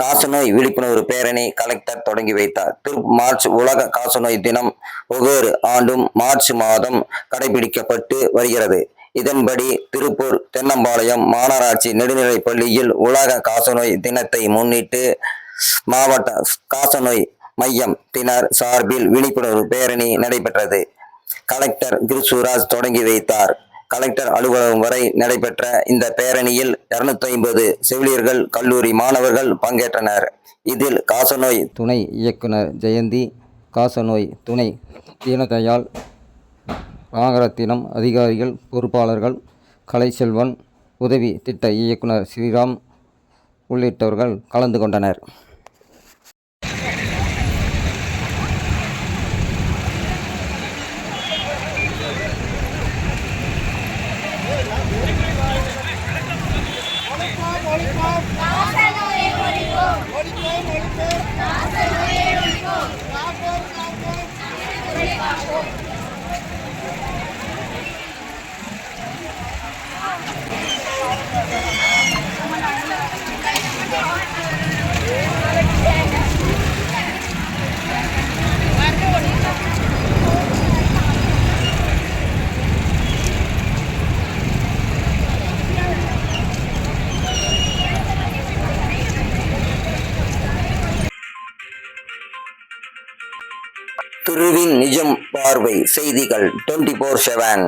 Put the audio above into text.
காசநோய் விழிப்புணர்வு பேரணி கலெக்டர் தொடங்கி வைத்தார். திரு மார்ச் உலக காசநோய் தினம் ஒவ்வொரு ஆண்டும் மார்ச் மாதம் கடைபிடிக்கப்பட்டு வருகிறது. இதன்படி திருப்பூர் தென்னம்பாளையம் மாநகராட்சி நெடுநிலைப் பள்ளியில் உலக காசநோய் தினத்தை முன்னிட்டு மாவட்ட காசநோய் மையம் தினர் சார்பில் விழிப்புணர்வு பேரணி நடைபெற்றது. கலெக்டர் கிருசுராஜ் தொடங்கி வைத்தார். கலெக்டர் அலுவலகம் வரை நடைபெற்ற இந்த பேரணியில் இருநூத்தி ஐம்பது செவிலியர்கள் கல்லூரி மாணவர்கள் பங்கேற்றனர். இதில் காசநோய் துணை இயக்குனர் ஜெயந்தி காசநோய் துணை தீனதயாள் நாகரத்தினம் அதிகாரிகள் பொறுப்பாளர்கள் கலைச்செல்வன் உதவி திட்ட இயக்குனர் ஸ்ரீராம் உள்ளிட்டவர்கள் கலந்து கொண்டனர். lollipop. துருவின் நிஜம் பார்வை செய்திகள் டுவெண்ட்டி ஃபோர் செவன்